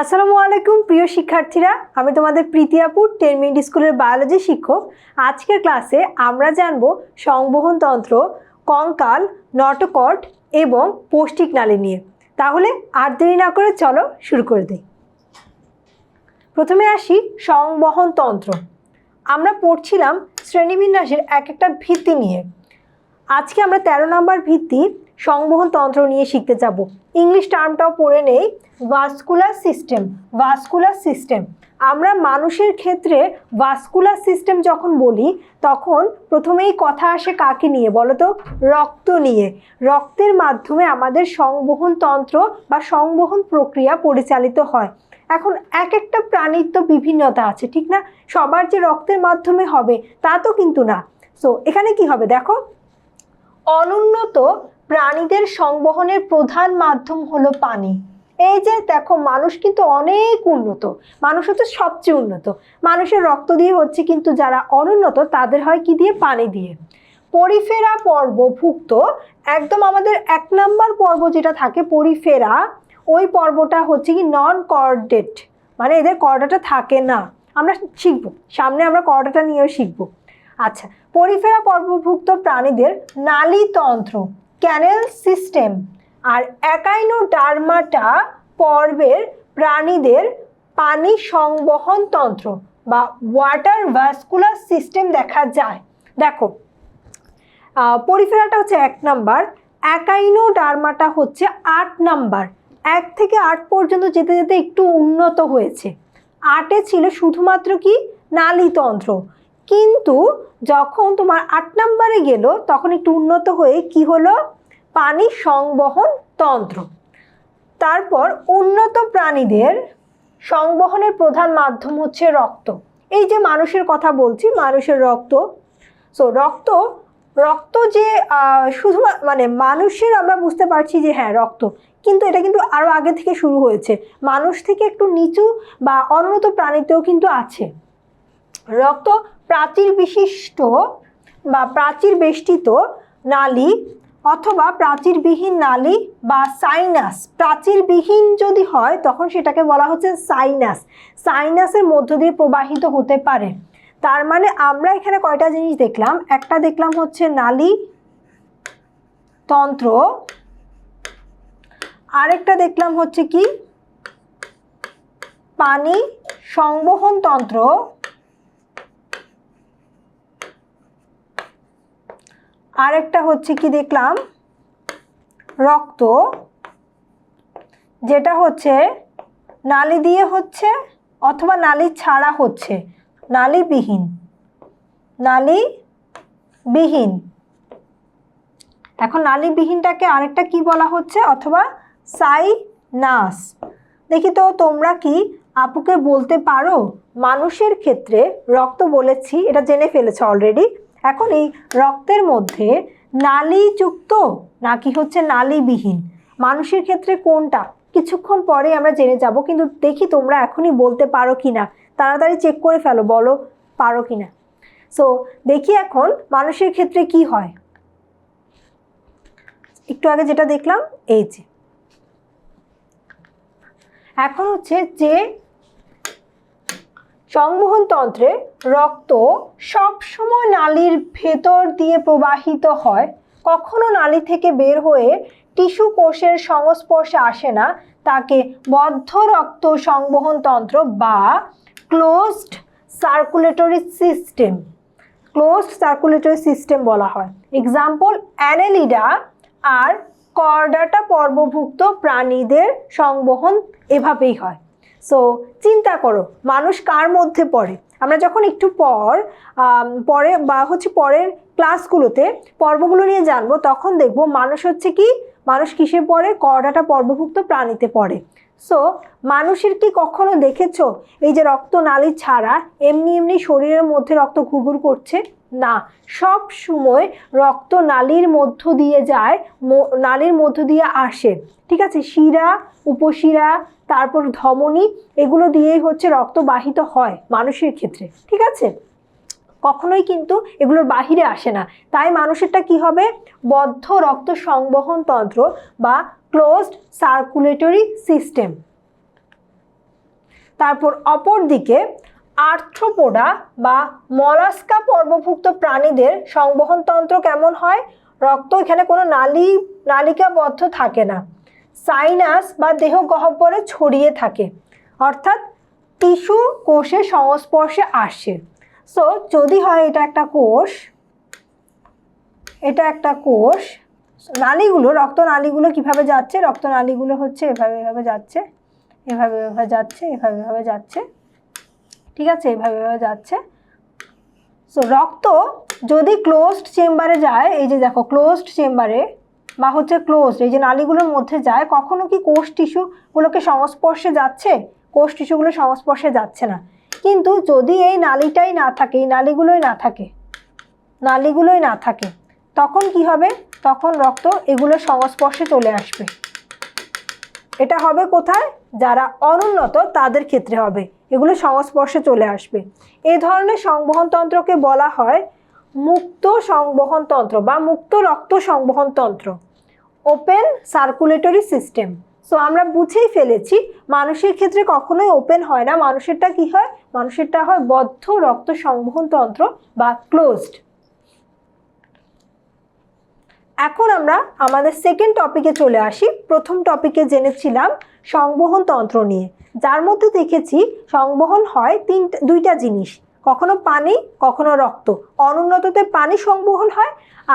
আসসালামু আলাইকুম, প্রিয় শিক্ষার্থীরা। আমি তোমাদের প্রীতি আপুর টেন মিনিট স্কুলের বায়োলজি শিক্ষক। আজকের ক্লাসে আমরা জানব সংবহনতন্ত্র কঙ্কাল, নটকট এবং পৌষ্টিক নালী নিয়ে। তাহলে আর দেরি না করে চলো শুরু করে দিই। প্রথমে আসি সংবহনতন্ত্র আমরা পড়ছিলাম শ্রেণীবিন্যাসের এক একটা ভিত্তি নিয়ে। আজকে আমরা তেরো নম্বর ভিত্তি সংবহন তন্ত্র নিয়ে শিখতে যাব। ইংলিশ টার্মটাও পড়ে নেই ভাস্কুলার সিস্টেম ভাস্কুলার সিস্টেম আমরা মানুষের ক্ষেত্রে ভাস্কুলার সিস্টেম যখন বলি, তখন প্রথমেই কথা আসে কাকে নিয়ে? বলো তো রক্ত নিয়ে। রক্তের মাধ্যমে আমাদের সংবহন তন্ত্র বা সংবহন প্রক্রিয়া পরিচালিত হয়। এখন এক একটা প্রাণীর তো বিভিন্নতা আছে, ঠিক না? সবার যে রক্তের মাধ্যমে হবে, তা তো কিন্তু না। সো এখানে কি হবে দেখো? অনুন্নত প্রাণীদের সংবহনের প্রধান মাধ্যম হলো পানি। এই যে দেখো, মানুষ কিন্তু অনেক উন্নত। মানুষ হচ্ছে সবচেয়ে উন্নত। মানুষের রক্ত দিয়ে হচ্ছে কিন্তু যারা অনুন্নত, তাদের হয় কি দিয়ে? পানি দিয়ে। পরিফেরা পর্বভুক্ত একদম আমাদের এক নাম্বার পর্ব যেটা থাকে, পরিফেরা, ওই পর্বটা হচ্ছে কি নন কর্ডেট মানে এদের কর্ডাটা থাকে না। আমরা শিখব। সামনে আমরা কর্ডাটা নিয়েও শিখব। আচ্ছা পরিফেরা পর্বভুক্ত প্রাণীদের নালীতন্ত্র ক্যানেল সিস্টেম আর একাইনোডার্মাটা পর্বের প্রাণীদের পানি সংবহন তন্ত্র বা ওয়াটার ভাস্কুলার সিস্টেম দেখা যায়। দেখো পরিফেরাটা হচ্ছে এক নাম্বার, একাইনোডার্মাটা হচ্ছে আট নাম্বার। এক থেকে আট পর্যন্ত যেতে যেতে একটু উন্নত হয়েছে। আটে ছিল শুধুমাত্র কি? নালীতন্ত্র। কিন্তু যখন তোমার আট নাম্বারে গেল, তখন একটু উন্নত হয়ে কি হলো? পানি সংবহন তন্ত্র। তারপর উন্নত প্রাণীদের সংবহনের প্রধান মাধ্যম হচ্ছে রক্ত। এই যে মানুষের কথা বলছি, মানুষের রক্ত সো রক্ত রক্ত যে শুধু মানে মানুষের আমরা বুঝতে পারছি যে হ্যাঁ রক্ত। কিন্তু এটা কিন্তু আরও আগে থেকে শুরু হয়েছে। মানুষ থেকে একটু নিচু বা অনুন্নত প্রাণীতেও কিন্তু আছে। রক্ত প্রাচীর বিশিষ্ট বা প্রাচীর বেষ্টিত নালী অথবা প্রাচীরবিহীন নালী বা সাইনাস। প্রাচীরবিহীন যদি হয়, তখন সেটাকে বলা হচ্ছে সাইনাস। সাইনাসের মধ্য দিয়ে প্রবাহিত হতে পারে। তার মানে আমরা এখানে কয়টা জিনিস দেখলাম? একটা দেখলাম হচ্ছে নালী তন্ত্র। আরেকটা দেখলাম হচ্ছে কি? পানি সংবহন তন্ত্র। আরেকটা হচ্ছে কি দেখলাম? রক্ত, যেটা হচ্ছে নালি দিয়ে হচ্ছে অথবা নালি ছাড়া হচ্ছে। নালীবিহীন। নালীবিহীন। এখন নালীবিহীনটাকে আরেকটা কি বলা হচ্ছে? অথবা সাইনাস। দেখি তো তোমরা কি আপুকে বলতে পারো? মানুষের ক্ষেত্রে রক্ত বলেছি, এটা জেনে ফেলেছো অলরেডি এখন এই রক্তের মধ্যে নালীযুক্ত নাকি হচ্ছে নালীবিহীন, মানুষের ক্ষেত্রে কোনটা? কিছুক্ষণ পরে আমরা জেনে যাব, কিন্তু দেখি তোমরা এখনই বলতে পারো কি না তাড়াতাড়ি চেক করে ফেলো, বলো পারো কি না সো দেখি এখন মানুষের ক্ষেত্রে কি হয়। একটু আগে যেটা দেখলাম, এই যে। এখন হচ্ছে যে সংবহন তন্ত্রে রক্ত সবসময় নালীর ভেতর দিয়ে প্রবাহিত হয়। কখনো নালী থেকে বের হয়ে টিস্যু কোষের সংস্পর্শে আসে না। তাকে বদ্ধ রক্ত সংবহন তন্ত্র বা closed circulatory system closed circulatory system বলা হয়। এক্সাম্পল অ্যানেলিডা আর কর্ডাটা পর্বভুক্ত প্রাণীদের সংবহন এভাবেই হয়। সো চিন্তা করো, মানুষ কার মধ্যে পড়ে? আমরা যখন একটু পর পরে বা হচ্ছে পরের ক্লাসগুলোতে পর্বগুলো নিয়ে জানব, তখন দেখব মানুষ হচ্ছে কি? মানুষ কিসে পড়ে? কর্ডাটা পর্বভুক্ত প্রাণীতে পড়ে। সো মানুষের কি কখনো দেখেছ? এই যে রক্ত নালী ছাড়া এমনি এমনি শরীরের মধ্যে রক্ত ঘুরঘুর করছে? না, সব সময় রক্ত নালীর মধ্য দিয়ে যায় নালীর মধ্য দিয়ে আসে। ঠিক আছে? শিরা, উপশিরা, তারপর ধমনী, এগুলো দিয়েই হচ্ছে রক্ত বাহিত হয় মানুষের ক্ষেত্রে। ঠিক আছে? কখনোই কিন্তু এগুলোর বাহিরে আসে না। তাই মানুষেরটা কি হবে? বদ্ধ রক্ত সংবহন তন্ত্র বা ক্লোজড সার্কুলেটরি সিস্টেম তারপর অপর দিকে আর্থ্রোপোডা বা মলাস্কা পর্বভুক্ত প্রাণীদের সংবহনতন্ত্র কেমন হয়? রক্ত এখানে কোনো নালী, নালিকাবদ্ধ থাকে না। সাইনাস বা দেহ গহ্বরে ছড়িয়ে থাকে। অর্থাৎ টিস্যু কোষের সংস্পর্শে আসে। সো যদি হয় এটা একটা কোষ, এটা একটা কোষ, নালীগুলো, রক্ত নালীগুলো কীভাবে যাচ্ছে? রক্ত নালীগুলো হচ্ছে এভাবে এভাবে যাচ্ছে, এভাবে এভাবে যাচ্ছে, এভাবে এভাবে যাচ্ছে। ঠিক আছে? এভাবে যাচ্ছে। সো রক্ত যদি ক্লোজড চেম্বারে যায়, এই যে দেখো ক্লোজড চেম্বারে বা হচ্ছে ক্লোজড এই যে নালীগুলোর মধ্যে যায়, কখনো কি কোষ টিস্যুগুলোকে সংস্পর্শে যাচ্ছে? কোষ টিস্যুগুলো সংস্পর্শে যাচ্ছে না। কিন্তু যদি এই নালীটাই না থাকে, এই নালীগুলোই না থাকে, নালীগুলোই না থাকে, তখন কি হবে? তখন রক্ত এগুলো সংস্পর্শে চলে আসবে। এটা হবে কোথায়? যারা অনুন্নত, তাদের ক্ষেত্রে হবে। এগুলো সংস্পর্শে চলে আসবে। এই ধরনের সংবহনতন্ত্রকে বলা হয় মুক্ত সংবহনতন্ত্র বা মুক্ত রক্ত সংবহনতন্ত্র। ওপেন সার্কুলেটরি সিস্টেম সো আমরা বুঝেই ফেলেছি মানুষের ক্ষেত্রে কখনোই ওপেন হয় না। মানুষেরটা কি হয়? মানুষেরটা হয় বদ্ধ রক্ত সংবহনতন্ত্র বা ক্লোজড এখন আমরা আমাদের সেকেন্ড টপিকে চলে আসি। প্রথম টপিকে জেনেছিলাম সংবহনতন্ত্র নিয়ে। যার মধ্যে দেখেছি সংবহন হয় তিন দুইটা জিনিস। কখনো পানি, কখনো রক্ত। অনুন্নততে পানি সংবহন হয়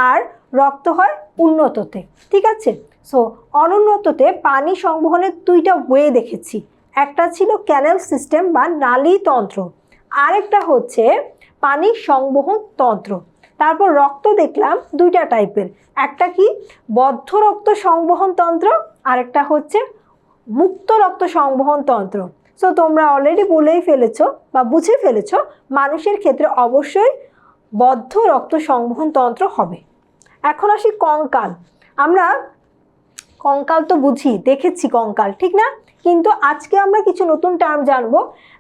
আর রক্ত হয় উন্নততে। ঠিক আছে? সো অনুন্নততে পানি সংবহনের দুইটা ওয়ে দেখেছি। একটা ছিল ক্যানেল সিস্টেম বা নালী তন্ত্র। আরেকটা হচ্ছে পানি সংবহন তন্ত্র। তারপর রক্ত দেখলাম দুইটা টাইপের একটা কি বদ্ধ রক্ত সংবহন তন্ত্র, আরেকটা হচ্ছে মুক্ত রক্ত সংবহন তন্ত্র। সো তোমরা অলরেডি বলেই ফেলেছো বা বুঝে ফেলেছ, মানুষের ক্ষেত্রে অবশ্যই বদ্ধ রক্ত সংবহন তন্ত্র হবে। এখন আসি কঙ্কাল। আমরা কঙ্কাল তো বুঝি, দেখেছি কঙ্কাল, ঠিক না? কিন্তু আজকে আমরা কিছু নতুন টার্ম জানব।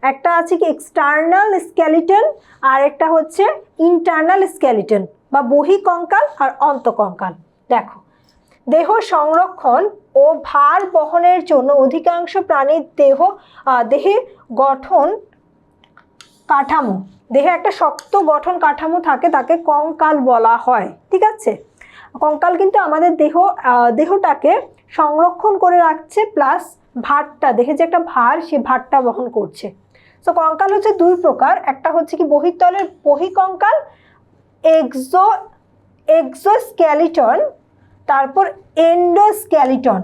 একটা আছে কি এক্সটার্নাল স্কেলিটন আর একটা হচ্ছে ইন্টারনাল স্কেলিটন বা বহি কঙ্কাল আর অন্তকঙ্কাল। দেখো দেহ সংরক্ষণ ও ভার বহনের জন্য অধিকাংশ প্রাণীর দেহ দেহে গঠন কাঠামো, দেহে একটা শক্ত গঠন কাঠামো থাকে, তাকে কঙ্কাল বলা হয়, ঠিক আছে? কঙ্কাল কিন্তু আমাদের দেহ দেহটাকে সংরক্ষণ করে রাখছে, প্লাস ভারটা দেখে যে একটা ভার, সে ভারটা বহন করছে। তো কঙ্কাল হচ্ছে দুই প্রকার, একটা হচ্ছে কি বহিতলের বহিকঙ্কাল, এক্সো এক্সোস্ক্যালিটন তারপর এন্ডোস্ক্যালিটন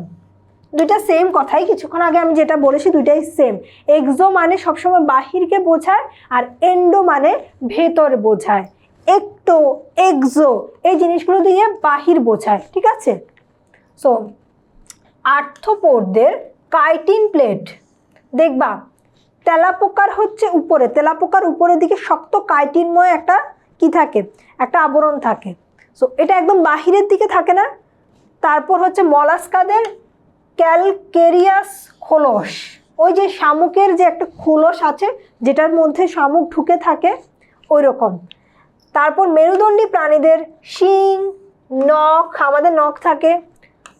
দুইটা সেম কথাই, কিছুক্ষণ আগে আমি যেটা বলেছি দুইটাই সেম এক্সো মানে সবসময় বাহিরকে বোঝায় আর এন্ডো মানে ভেতর বোঝায়। একটো এক্সো এই জিনিসগুলো দিয়ে বাহির বোঝায়, ঠিক আছে? সো আর্থোপোডদের কাইটিন প্লেট দেখবা, তেলাপোকার হচ্ছে উপরে, তেলাপোকার উপরের দিকে শক্ত কাইটিনময় একটা কি থাকে? একটা আবরণ থাকে। সো এটা একদম বাহিরের দিকে থাকে না তারপর হচ্ছে মলাস্কাদের ক্যালকেরিয়াস খোলস। ওই যে শামুকের যে একটা খোলস আছে, যেটার মধ্যে শামুক ঢুকে থাকে ওই রকম তারপর মেরুদণ্ডী প্রাণীদের শিং, নখ, আমাদের নখ থাকে,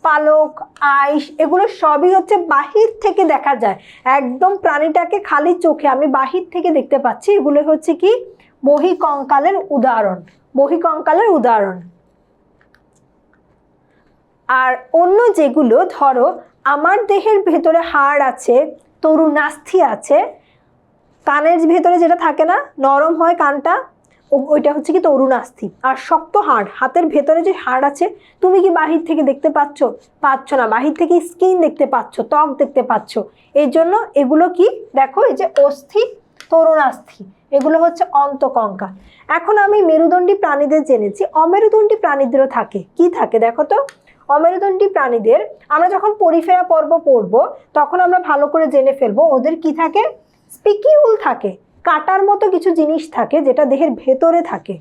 পালক, আইস, এগুলো সবই হচ্ছে বাহির থেকে দেখা যায়। একদম প্রাণীটাকে খালি চোখে, আমি বাহির থেকে দেখতে পাচ্ছি, এগুলো হচ্ছে কি? বহিকঙ্কালের উদাহরণ। বহিকঙ্কালের উদাহরণ। আর অন্য যেগুলো, ধরো, আমার দেহের ভেতরে হাড় আছে তরুণাস্থি আছে, কানের ভেতরে যেটা থাকে না, নরম হয় কানটা ওইটা হচ্ছে কি তরুণাস্থি আর শক্ত হাড়, হাতের ভেতরে যে হাড় আছে, তুমি কি বাহির থেকে দেখতে পাচ্ছ? পাচ্ছ না। বাহির থেকে স্কিন দেখতে পাচ্ছ, ত্বক দেখতে পাচ্ছ। এই জন্য এগুলো কি? দেখো, এই যে অস্থি তরুণাস্থি এগুলো হচ্ছে অন্তকঙ্কাল এখন আমি মেরুদণ্ডী প্রাণীদের জেনেছি। অমেরুদণ্ডী প্রাণীদেরও থাকে। কি থাকে? দেখো তো। অমেরুদণ্ডী প্রাণীদের আমরা যখন পরিফেরা পর্ব পড়ব, তখন আমরা ভালো করে জেনে ফেলব ওদের কি থাকে? স্পিকিউল থাকে, কাটার মতো কিছু জিনিস থাকে যেটা দেহের ভেতরে থাকে।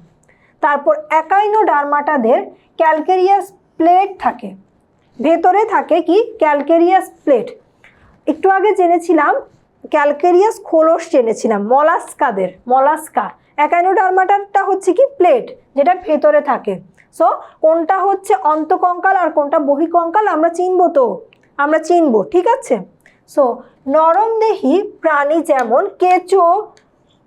তারপর একাইনো ডারমাটাদের ক্যালকেরিয়াস প্লেট থাকে। ভেতরে থাকে কি? Calcareous plate. একটু আগে জেনেছিলাম, ক্যালকেরিয়াস খোলস জেনেছিলাম, মলাস্কাদের, মলাস্কা। একাইনো অ্যাকাইনোডার্মাটারটা হচ্ছে কি? প্লেট, যেটা ভেতরে থাকে। সো কোনটা হচ্ছে অন্তকঙ্কাল আর কোনটা বহিকঙ্কাল আমরা চিনবো তো? আমরা চিনবো, ঠিক আছে? সো নরমদেহী প্রাণী যেমন কেঁচো,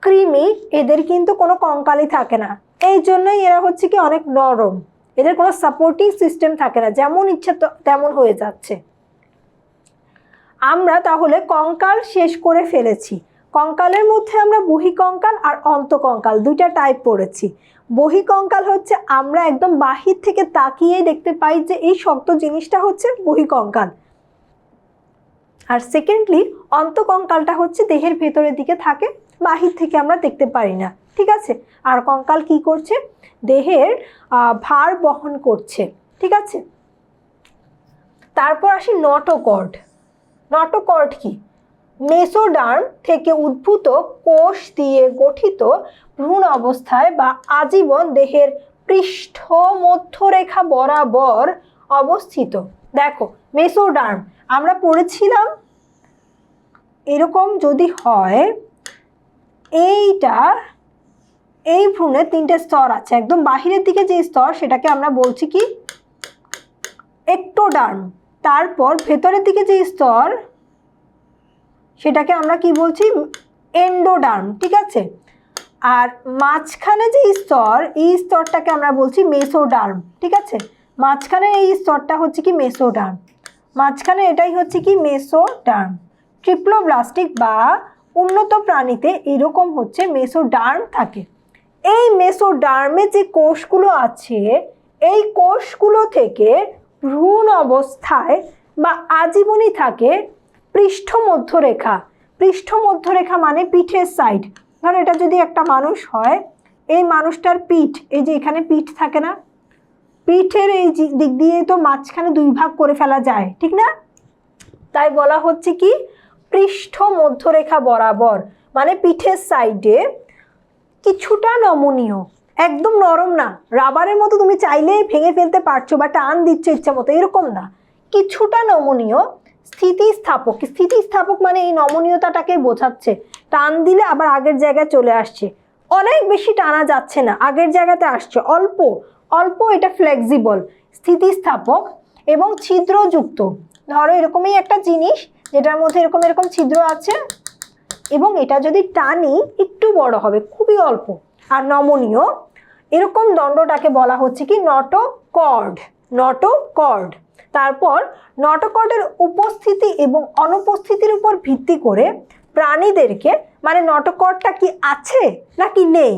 কৃমি, এদের কিন্তু কোনো কঙ্কালই থাকে না। এই জন্যই এরা হচ্ছে কি অনেক নরম। এদের কোনো সাপোর্টিং সিস্টেম থাকে না, যেমন ইচ্ছে তেমন হয়ে যাচ্ছে। আমরা তাহলে কঙ্কাল শেষ করে ফেলেছি। কঙ্কালের মধ্যে আমরা বহিকঙ্কাল আর অন্তকঙ্কাল, দুইটা টাইপ পড়েছি। বহিকঙ্কাল হচ্ছে আমরা একদম বাহির থেকে তাকিয়ে দেখতে পাই যে এই শক্ত জিনিসটা হচ্ছে বহিকঙ্কাল। আর সেকেন্ডলি অন্তকঙ্কালটা হচ্ছে দেহের ভেতরের দিকে থাকে, বাহির থেকে আমরা দেখতে পারি না। ঠিক আছে? আর কঙ্কাল কি করছে? দেহের ভার বহন করছে। ঠিক আছে? তারপর আসি নটোকর্ড। নটোকর্ড কি? মেসোডার্ম থেকে উদ্ভূত কোষ দিয়ে গঠিত ভ্রূণ অবস্থায় বা আজীবন দেহের পৃষ্ঠ মধ্যরেখা বরাবর অবস্থিত। দেখো, মেসোডার্ম, আমরা পড়েছিলাম, এরকম যদি হয়, এইটা, এই ভ্রূণের তিনটে স্তর আছে। একদম বাহিরের দিকে যে স্তর, সেটাকে আমরা বলছি কি? একটোডার্ম তারপর ভেতরের দিকে যে স্তর সেটাকে আমরা কি বলছি? এন্ডোডার্ম, ঠিক আছে? আর মাঝখানে যে স্তর, এই স্তরটাকে আমরা বলছি মেসোডার্ম, ঠিক আছে? মাঝখানে এই স্তরটা হচ্ছে কি মেসোডার্ম? মাঝখানে এটাই হচ্ছে কি মেসোডার্ম? ট্রিপ্লোব্লাস্টিক বা উন্নত প্রাণীতে এরকম হচ্ছে মেসোডার্ম থাকে। এই মেসোডার্মে যে কোষগুলো আছে, এই কোষগুলো থেকে ভ্রূণ অবস্থায় বা আজীবনই থাকে পৃষ্ঠ মধ্যরেখা পৃষ্ঠ মধ্যরেখা মানে পিঠের সাইড ধরো এটা যদি একটা মানুষ হয়, এই মানুষটার পিঠ, এই যে এখানে পিঠ থাকে না, পিঠের এই দিক দিয়ে তো মাঝখানে দুই ভাগ করে ফেলা যায়, ঠিক না? তাই বলা হচ্ছে কি? পৃষ্ঠ মধ্যরেখা বরাবর মানে পিঠের সাইডে কিছুটা নমনীয়, একদম নরম না। রাবারের মতো তুমি চাইলেই ভেঙে ফেলতে পারছ বা টান দিচ্ছ ইচ্ছা মতো, এরকম না। কিছুটা নমনীয় স্থিতিস্থাপক। স্থিতিস্থাপক মানে এই নমনীয়তাটাকে বোঝাচ্ছে। টান দিলে আবার আগের জায়গায় চলে আসছে। অনেক বেশি টানা যাচ্ছে না, আগের জায়গাতে আসছে। অল্প অল্প এটা ফ্লেক্সিবল স্থিতিস্থাপক এবং ছিদ্রযুক্ত। ধরো এরকমই একটা জিনিস, যেটার মধ্যে এরকম এরকম ছিদ্র আছে এবং এটা যদি টানি, একটু বড় হবে, খুবই অল্প। আর নমনীয়, এরকম দণ্ডটাকে বলা হচ্ছে কি, নটোকর্ড নটোকর্ড। তারপর নটোকর্ডের উপস্থিতি এবং অনুপস্থিতির উপর ভিত্তি করে প্রাণীদেরকে মানে নটোকর্ডটা কি আছে নাকি নেই,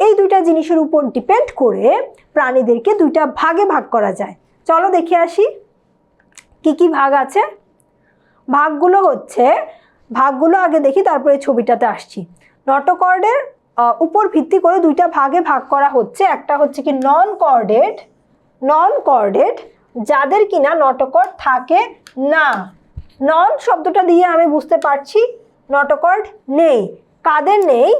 এই দুইটা জিনিসের উপর ডিপেন্ড করে প্রাণীদেরকে দুইটা ভাগে ভাগ করা যায়। চলো দেখে আসি, কি কি ভাগ আছে? ভাগগুলো হচ্ছে, ভাগগুলো আগে দেখি, তারপরে ছবিটাতে আসছি। নটকর্ডের উপর ভিত্তি করে দুইটা ভাগে ভাগ করা হচ্ছে। একটা হচ্ছে কি নন কর্ডেড নন কর্ডেড যাদের কিনা নটকর থাকে না। নন শব্দটা দিয়ে আমি বুঝতে পারছি নটোকর্ড নেই। কাদের নেই?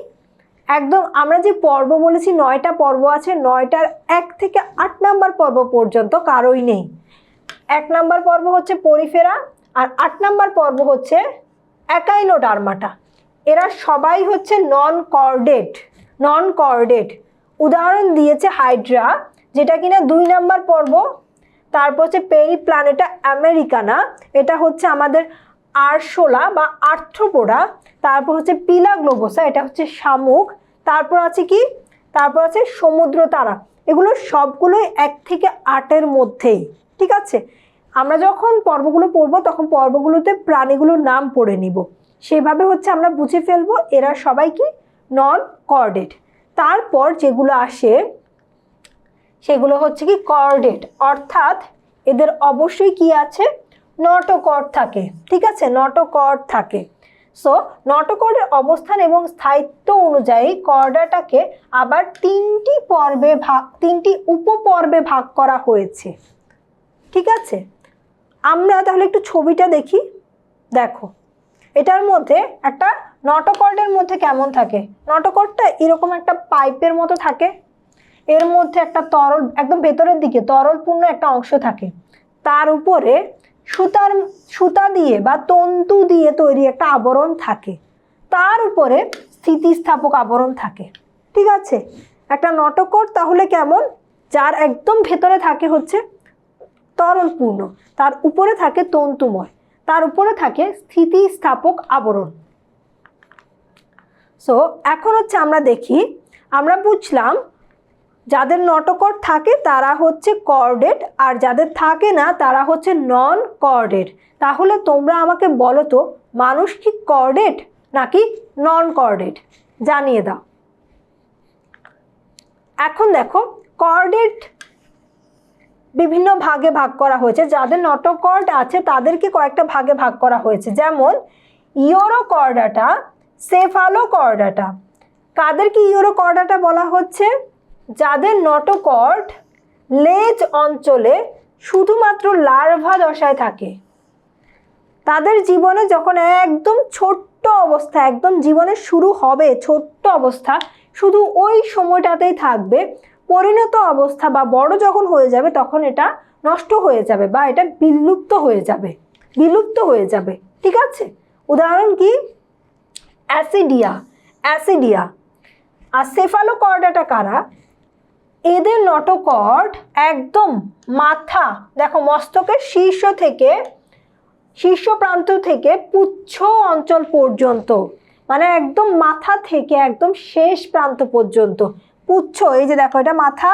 একদম আমরা যে পর্ব বলেছি, নয়টা পর্ব আছে, নয়টার এক থেকে আট নাম্বার পর্ব পর্যন্ত কারোই নেই। এক নাম্বার পর্ব হচ্ছে পরিফেরা, আর আট নাম্বার পর্ব হচ্ছে অ্যাকাইনোডার্মাটা। এরা সবাই হচ্ছে নন কর্ডেড নন কর্ডেড উদাহরণ দিয়েছে হাইড্রা, যেটা কিনা দুই নাম্বার পর্ব তারপর হচ্ছে পেরিপ্ল্যানেটা আমেরিকানা এটা হচ্ছে আমাদের আরশোলা বা আর্থ্রোপোডা, তারপর হচ্ছে পিলা গ্লোবোসা এটা হচ্ছে শামুক, তারপর আছে কি? তারপর আছে সমুদ্র তারা এগুলো সবগুলোই এক থেকে আটের মধ্যেই, ঠিক আছে? আমরা যখন পর্বগুলো পড়ব, তখন পর্বগুলোতে প্রাণীগুলোর নাম পড়ে নিব, সেভাবে হচ্ছে আমরা বুঝে ফেলব এরা সবাই কি? নন কর্ডেড তারপর যেগুলো আসে সেগুলো হচ্ছে কি কর্ডেড অর্থাৎ এদের অবশ্যই কি আছে? নটকর্ড থাকে। ঠিক আছে? নটকর্ড থাকে। সো নটকর্ডের অবস্থান এবং স্থায়িত্ব অনুযায়ী কর্ডাটাকে আবার তিনটি পর্বে ভাগ, তিনটি উপপর্বে ভাগ করা হয়েছে। ঠিক আছে? আমরা তাহলে একটু ছবিটা দেখি। দেখো, এটার মধ্যে একটা নটকর্ডের মধ্যে কেমন থাকে? নটকর্ডটা এরকম একটা পাইপের মতো থাকে। এর মধ্যে একটা তরল, একদম ভেতরের দিকে তরলপূর্ণ একটা অংশ থাকে। তার উপরে সুতার, সুতা দিয়ে বা তন্তু দিয়ে তৈরি একটা আবরণ থাকে। তার উপরে স্থিতিস্থাপক আবরণ থাকে। ঠিক আছে? একটা নটকর তাহলে কেমন? যার একদম ভেতরে থাকে হচ্ছে তরলপূর্ণ। তার উপরে থাকে তন্তুময়। তার উপরে থাকে স্থিতিস্থাপক আবরণ। সো এখন হচ্ছে আমরা দেখি, আমরা বুঝলাম যাদের নটকট থাকে তারা হচ্ছে কর্ডেট আর যাদের থাকে না তারা হচ্ছে নন কর্ডেট তাহলে তোমরা আমাকে বলো তো, মানুষ কি কর্ডেট নাকি নন কর্ডেড জানিয়ে দাও। এখন দেখো, কর্ডেড বিভিন্ন ভাগে ভাগ করা হয়েছে। যাদের নটকর্ড আছে তাদেরকে কয়েকটা ভাগে ভাগ করা হয়েছে। যেমন ইওরোকর্ডাটা সেফালোকর্ডাটা। কাদেরকে ইওরোকর্ডাটা বলা হচ্ছে? যাদের নটকর্ড লেজ অঞ্চলে শুধুমাত্র লার্ভা দশায় থাকে। তাদের জীবনে যখন একদম ছোট্ট অবস্থা, একদম জীবনের শুরু হবে ছোট্ট অবস্থা, শুধু ওই সময়টাতেই থাকবে। পরিণত অবস্থা বা বড় যখন হয়ে যাবে, তখন এটা নষ্ট হয়ে যাবে বা এটা বিলুপ্ত হয়ে যাবে। বিলুপ্ত হয়ে যাবে, ঠিক আছে? উদাহরণ কি? অ্যাসিডিয়া অ্যাসিডিয়া। আর সেফালোকর্ডাটা কারা? এদের নটকট একদম মাথা, দেখো মস্তকের শীর্ষ থেকে, শীর্ষ প্রান্ত থেকে পুচ্ছ অঞ্চল পর্যন্ত মানে একদম মাথা থেকে একদম শেষ প্রান্ত পর্যন্ত পুচ্ছ এই যে দেখো এটা মাথা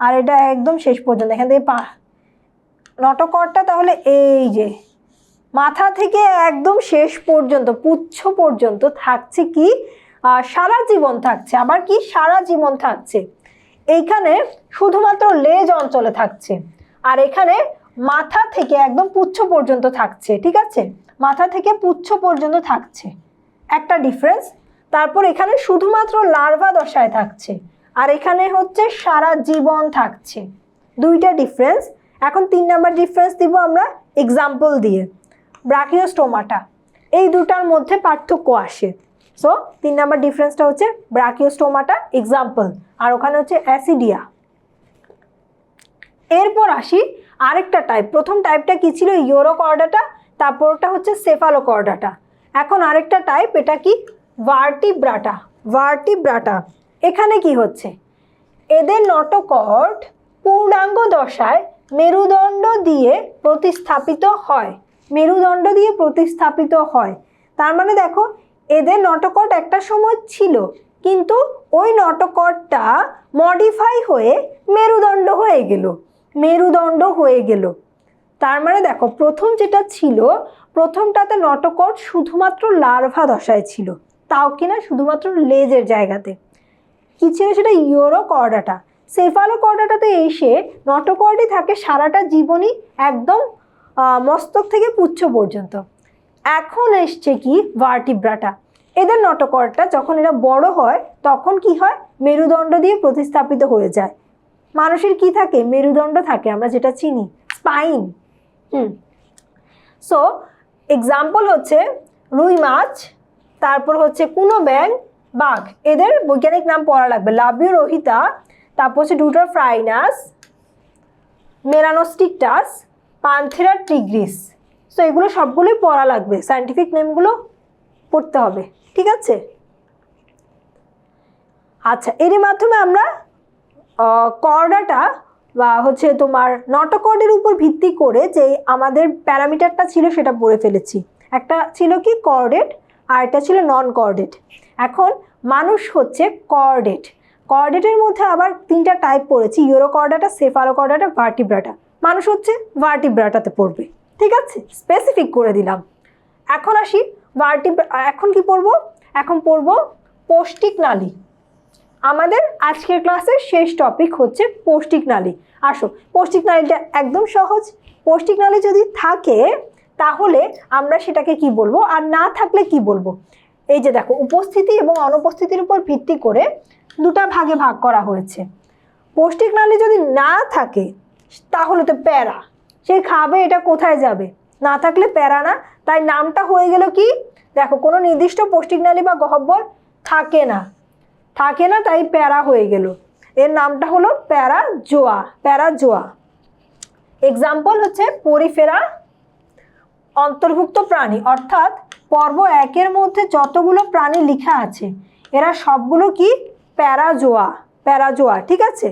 আর এটা একদম শেষ পর্যন্ত, এখান থেকে পা নটকরটা তাহলে এই যে, মাথা থেকে একদম শেষ পর্যন্ত পুচ্ছ পর্যন্ত থাকছে কি? সারা জীবন থাকছে, আবার কি? সারা জীবন থাকছে। এইখানে শুধুমাত্র লেজ অঞ্চলে থাকছে। আর এখানে মাথা থেকে একদম পুচ্ছ পর্যন্ত থাকছে, ঠিক আছে? মাথা থেকে পুচ্ছ পর্যন্ত থাকছে। একটা ডিফারেন্স তারপর এখানে শুধুমাত্র লার্ভা দশায় থাকছে। আর এখানে হচ্ছে সারা জীবন থাকছে। দুইটা ডিফারেন্স এখন তিন নাম্বার ডিফারেন্স দিব আমরা এক্সাম্পল দিয়ে। ব্রাকিওস্টোমাটা এই দুটার মধ্যে পার্থক্য আসে। সো তিন নাম্বার ডিফারেন্সটা হচ্ছে ব্রাকিওস্টোমাটা এক্সাম্পল আর ওখানে হচ্ছে অ্যাসিডিয়া এরপর আসি আরেকটা টাইপ প্রথম টাইপটা কি ছিল? ইউরোকর্ডাটা তারপরটা হচ্ছে সেফালোকর্ডাটা এখন আরেকটা টাইপ এটা কি? ভার্টিব্রাটা ভার্টিব্রাটা এখানে কি হচ্ছে? এদের নটকর্ড পূর্ণাঙ্গ দশায় মেরুদণ্ড দিয়ে প্রতিস্থাপিত হয়। মেরুদণ্ড দিয়ে প্রতিস্থাপিত হয়। তার মানে দেখো এদের নটকট একটা সময় ছিল, কিন্তু ওই নটকটটা মডিফাই হয়ে মেরুদণ্ড হয়ে গেল, মেরুদণ্ড হয়ে গেল। তার মানে দেখো, প্রথম যেটা ছিল, প্রথমটাতে নটকট শুধুমাত্র লার্ভা দশায় ছিল, তাও কিনা শুধুমাত্র লেজের জায়গাতে। কি ছিল সেটা? ইউরো কর্ডাটা সেফালো কর্ডাটাতে এসে নটকর্ডই থাকে সারাটা জীবনই একদম মস্তক থেকে পুচ্ছ পর্যন্ত। এখন এসছে কি ভার্টিব্রাটা? এদের নটকরটা যখন এরা বড় হয়, তখন কি হয়? মেরুদণ্ড দিয়ে প্রতিস্থাপিত হয়ে যায়। মানুষের কি থাকে? মেরুদণ্ড থাকে, আমরা যেটা চিনি স্পাইন হুম। সো এক্সাম্পল হচ্ছে রুই মাছ, তারপর হচ্ছে কুনো ব্যাং বাঘ। এদের বৈজ্ঞানিক নাম পড়া লাগবে। লাবিও রোহিতা, তারপর হচ্ছে ডুটার ফ্রাইনাস মেলানোস্টিকটাস পান্থেরা টিগ্রিস সো এগুলো সবগুলোই পড়া লাগবে। সায়েন্টিফিক নেমগুলো পড়তে হবে। ঠিক আছে? আচ্ছা এরই মাধ্যমে আমরা কর্ডাটা বা হচ্ছে তোমার নটকর্ডের উপর ভিত্তি করে যে আমাদের প্যারামিটারটা ছিল সেটা পড়ে ফেলেছি। একটা ছিল কি কর্ডেট আর একটা ছিল নন কর্ডেট এখন মানুষ হচ্ছে কর্ডেট কর্ডেটের মধ্যে আবার তিনটা টাইপ পড়েছি ইউরোকর্ডাটা সেফালোকর্ডাটা ভার্টিব্রাটা মানুষ হচ্ছে ভার্টিব্রাটাতে পড়বে। ঠিক আছে? স্পেসিফিক করে দিলাম। এখন আসি ভার্টিব্রা এখন কি পড়ব? এখন পড়ব পৌষ্টিক নালী। আমাদের আজকের ক্লাসের শেষ টপিক হচ্ছে পৌষ্টিক নালী। আসো, পৌষ্টিক নালীটা একদম সহজ। পৌষ্টিক নালী যদি থাকে, তাহলে আমরা সেটাকে কি বলব? আর না থাকলে কি বলব? এই যে দেখো, উপস্থিতি এবং অনুপস্থিতির উপর ভিত্তি করে দুটা ভাগে ভাগ করা হয়েছে। পৌষ্টিক নালী যদি না থাকে, তাহলে তো প্যারা। সে খাবে, এটা কোথায় যাবে? না থাকলে প্যারা না। তাই নামটা হয়ে গেল কি? দেখো, কোনো নির্দিষ্ট পৌষ্টিক নালী বা গহ্বর থাকে না। থাকে না, তাই প্যারা হয়ে গেল। এর নামটা হলো প্যারা জোয়া প্যারা জোয়া এক্সাম্পল হচ্ছে পরিফেরা অন্তর্ভুক্ত প্রাণী। অর্থাৎ পর্ব একের মধ্যে যতগুলো প্রাণী লেখা আছে, এরা সবগুলো কি? প্যারাজোয়া প্যারাজোয়া, ঠিক আছে?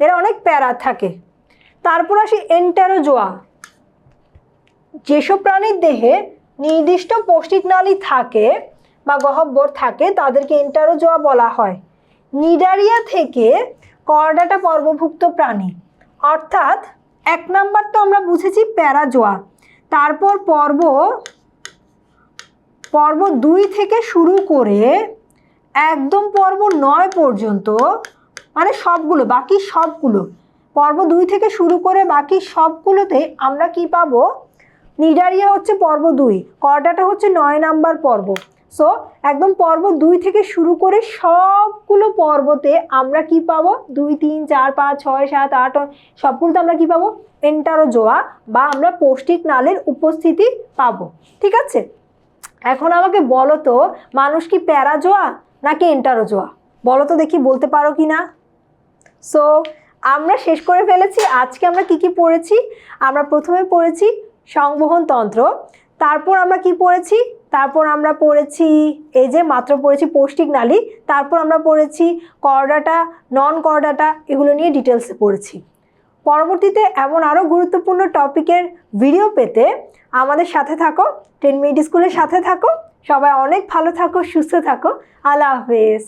এরা অনেক প্যারা থাকে। তারপর আসি এন্টারোজোয়া যেসব প্রাণীর দেহে নির্দিষ্ট পৌষ্টিক নালী থাকে বা গহব্বর থাকে, তাদেরকে এন্টারোজোয়া বলা হয়। নিডারিয়া থেকে করডাটা পর্বভুক্ত প্রাণী। অর্থাৎ এক নাম্বার তো আমরা বুঝেছি প্যারাজোয়া। তারপর পর্ব পর্ব দুই থেকে শুরু করে একদম পর্ব নয় পর্যন্ত মানে সবগুলো, বাকি সবগুলো পর্ব দুই থেকে শুরু করে বাকি সবগুলোতে আমরা কি পাবো? নিডারিয়া হচ্ছে পর্ব দুই, করডাটা হচ্ছে নয় নাম্বার পর্ব। সো একদম পর্ব দুই থেকে শুরু করে সবগুলো পর্বতে আমরা কি পাবো? দুই, তিন, চার, পাঁচ, ছয়, সাত, আট সবগুলোতে আমরা কি পাবো? এন্টারোজোয়া বা আমরা পৌষ্টিক নালের উপস্থিতি পাবো। ঠিক আছে? এখন আমাকে বলো তো, মানুষ কি প্যারাজোয়া নাকি এন্টারোজোয়া? বলো তো দেখি, বলতে পারো কি না সো আমরা শেষ করে ফেলেছি। আজকে আমরা কি কি পড়েছি? আমরা প্রথমে পড়েছি সংবহন তন্ত্র, তারপর আমরা কি পড়েছি? তারপর আমরা পড়েছি এই যে মাত্র পড়েছি পৌষ্টিক নালী, তারপর আমরা পড়েছি করডাটা নন করডাটা এগুলো নিয়ে ডিটেলসে পড়েছি। পরবর্তীতে এমন আরও গুরুত্বপূর্ণ টপিকের ভিডিও পেতে আমাদের সাথে থাকো টেন মিনিট স্কুলের সাথে থাকো, সবাই অনেক ভালো থাকো, সুস্থ থাকো, আল্লাহ হাফেজ।